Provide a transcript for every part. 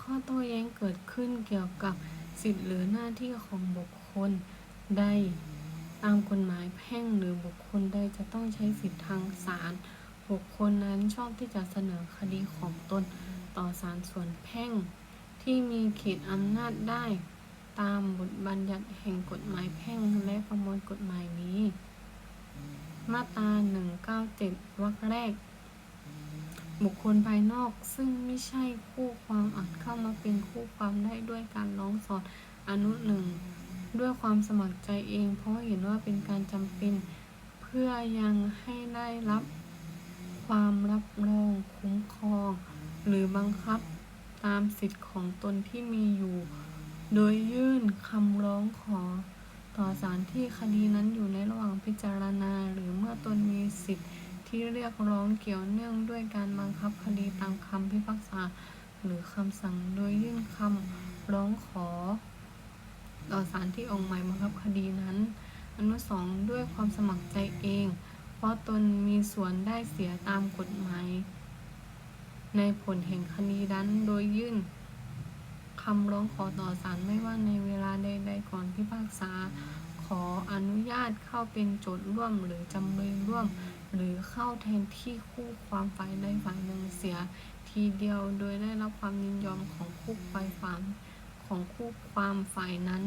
ข้อโต้แย้งเกิดขึ้นเกี่ยวกับสิทธิหรือหน้าที่ของบุคคลใดตามกฎหมายแพ่งหรือบุคคลใดจะต้องใช้สิทธิทางศาลบุคคลนั้นชอบที่จะเสนอคดีของตนต่อศาลส่วนแพ่ง ที่มีเขตอำนาจได้ ตามบทบัญญัติแห่งกฎหมายแพ่งและประมวลกฎหมายนี้ มาตรา197วรรคแรก บุคคลภายนอกซึ่งไม่ใช่คู่ความอาจเข้ามาเป็นคู่ความได้ด้วยการร้องสอนอนุหนึ่งด้วยความสมัครใจเอง เพราะเห็นว่าเป็นการจำเป็นเพื่อยังให้ได้รับความรับรองคุ้มครอง หรือบังคับตามสิทธิของตนที่มีอยู่ โดยยื่นคำร้องขอต่อศาลที่คดีนั้นอยู่ในระหว่างพิจารณา หรือเมื่อตนมีสิทธิ ที่เรียกร้องเกี่ยวเนื่องด้วยการบังคับคดีตามคำพิพากษา หรือคำสั่งโดยยื่นคำร้องขอ ต่อศาลที่ออกหมายบังคับคดีนั้น อนุสองด้วยความสมัครใจเอง เพราะตนมีส่วนได้เสียตามกฎหมายในผลแห่งคดีนั้นโดยยื่นคำร้องขอต่อศาลไม่ว่าในเวลาใดๆก่อนพิพากษา ขออนุญาตเข้าเป็นโจทย์ร่วมหรือจำเลยร่วม หรือเข้าแทนที่คู่ความฝ่ายใดฝ่ายหนึ่งเสียทีเดียวโดยได้รับความยินยอมของคู่ฝ่ายฝ่ายของคู่ความฝ่ายนั้น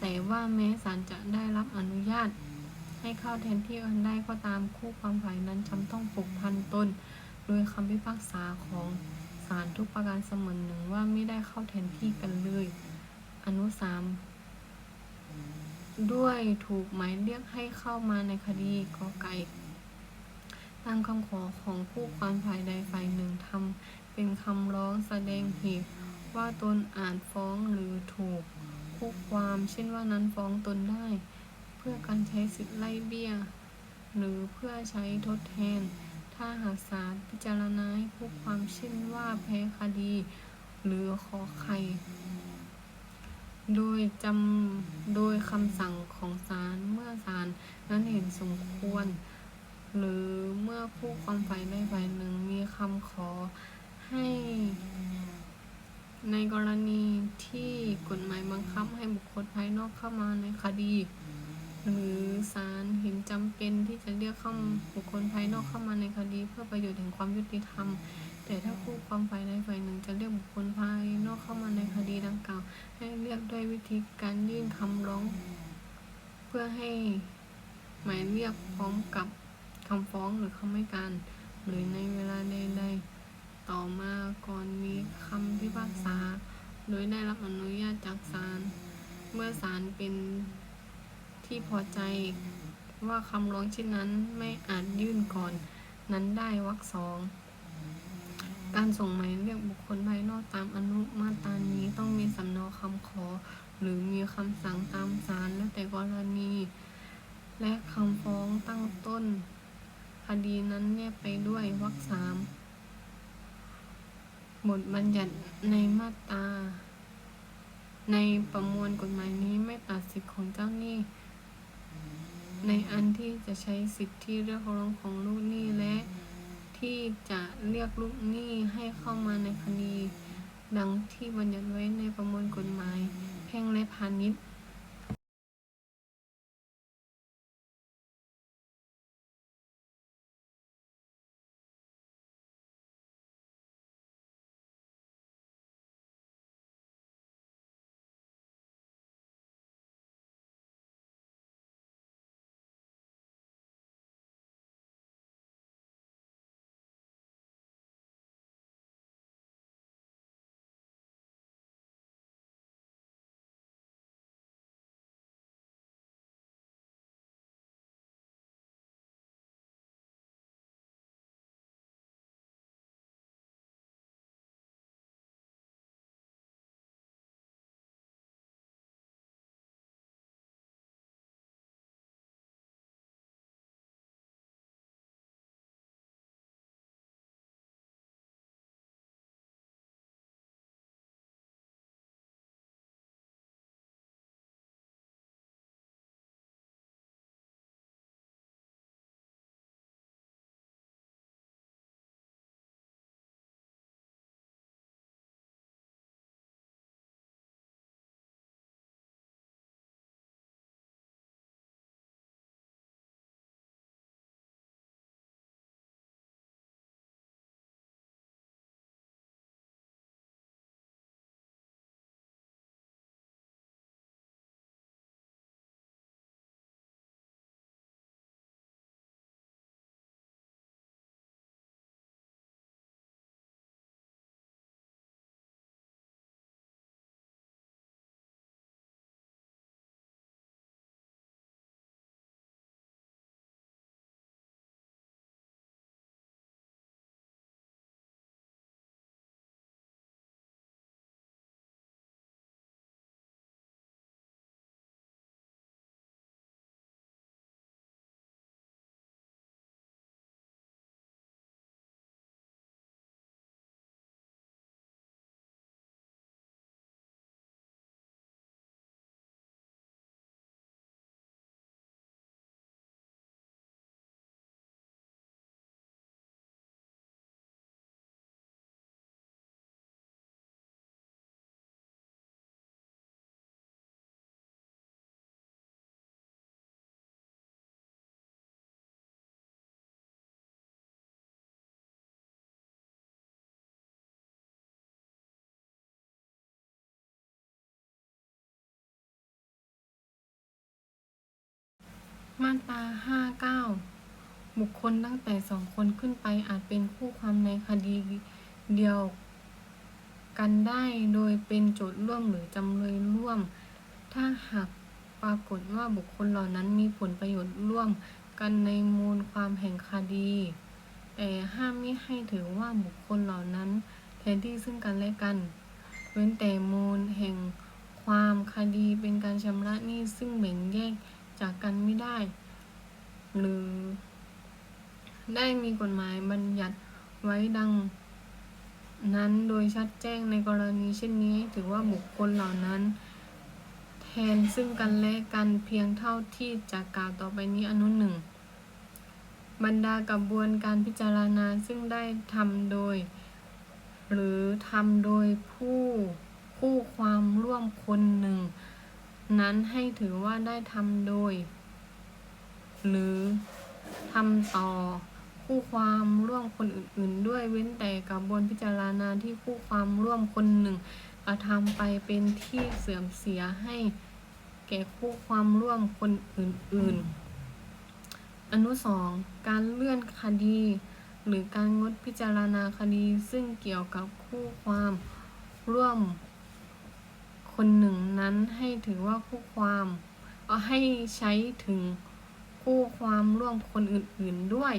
แต่ว่าแม้ศาลจะได้รับอนุญาต ให้เข้าแทนที่กันได้ก็ตามคู่ความฝ่ายนั้นจำต้องผูกพันตนโดยคำพิพากษาของศาลทุกประการเสมือนหนึ่งว่าไม่ได้เข้าแทนที่กันเลย อนุสามด้วยถูกหมายเรียกให้เข้ามาในคดีกอไก่ ตามคำขอของคู่ความฝ่ายใดฝ่ายหนึ่งทำเป็นคำร้องแสดงเหตุว่าตนอาจฟ้องหรือถูกคู่ความเช่นว่านั้นฟ้องตนได้ เพื่อการใช้สิทธิไล่เบี้ย หรือเพื่อใช้ทดแทน ถ้าหากศาลพิจารณาให้คู่ความเช่นว่าแพ้คดี หรือขอไข่โดยจำโดยคำสั่งของศาลเมื่อศาลนั้นเห็นสมควร หรือเมื่อคู่ความฝ่ายใดฝ่ายหนึ่งมีคำขอให้ ในกรณีที่กฎหมายบังคับให้บุคคลภายนอกเข้ามาในคดี หรือศาลเห็นจำเป็นที่จะเรียกเข้าบุคคลภายนอกเข้ามาในคดี เพื่อประโยชน์แห่งความยุติธรรม แต่ถ้าคู่ความฝ่ายใดฝ่ายหนึ่งจะเรียกบุคคลภายนอกเข้ามาในคดีดังกล่าว ให้เรียกด้วยวิธีการยื่นคำร้อง เพื่อให้หมายเรียกพร้อมกับ คำฟ้องหรือคำให้การ หรือในเวลาใดๆต่อมาก่อนมีคำพิพากษา โดยได้รับอนุญาตจากศาลเมื่อศาลเป็นที่พอใจว่าคำร้องเช่นนั้นไม่อาจยื่นก่อนนั้นได้วรรคสองการส่งหมายเรียกบุคคลภายนอกตามอนุมาตรานี้ต้องมีสำเนาคำขอ หรือมีคำสั่งตามศาลแล้วแต่กรณี และคำฟ้องตั้งต้น คดีนั้นแนบไปด้วยวรรคสามบทบัญญัติในมาตรา ในประมวลกฎหมายนี้ไม่ตัดสิทธิของเจ้าหนี้ ในอันที่จะใช้สิทธิเรียกร้องของลูกหนี้และที่จะเรียกลูกหนี้ให้เข้ามาในคดี ดังที่บัญญัติไว้ในประมวลกฎหมาย แพ่งและพาณิชย์ มาตราห้าเก้าบุคคลตั้งแต่สองคนขึ้นไปอาจเป็นคู่ความในคดีเดียวกันได้โดยเป็นโจทย์ร่วมหรือจำเลยร่วม ถ้าหากปรากฏว่าบุคคลเหล่านั้นมีผลประโยชน์ร่วมกันในมูลความแห่งคดี แต่ห้ามมิให้ถือว่าบุคคลเหล่านั้นแทนที่ซึ่งกันและกัน เว้นแต่มูลแห่งความคดีเป็นการชำระหนี้ซึ่งแบ่งแยก จากกันไม่ได้ หรือได้มีกฎหมายบัญญัติไว้ดังนั้นโดยชัดแจ้งในกรณีเช่นนี้ถือว่าบุคคลเหล่านั้น แทนซึ่งกันและกันเพียงเท่าที่จะกล่าวต่อไปนี้อนุหนึ่งบรรดากระบวนการพิจารณาซึ่งได้ทำโดย หรือทำโดยผู้ผู้ความร่วมคนหนึ่ง นั้นให้ถือว่าได้ทำโดย หรือทำต่อคู่ความร่วมคนอื่น ๆ ด้วยเว้นแต่กระบวนพิจารณาที่คู่ความร่วมคนหนึ่งกระทำไปเป็นที่เสื่อมเสียให้แก่คู่ความร่วมคนอื่น ๆ อนุสองการเลื่อนคดี หรือการงดพิจารณาคดีซึ่งเกี่ยวกับคู่ความร่วม คนหนึ่งนั้นให้ถือว่าคู่ความเอาให้ใช้ถึงคู่ความร่วมคนอื่นๆด้วย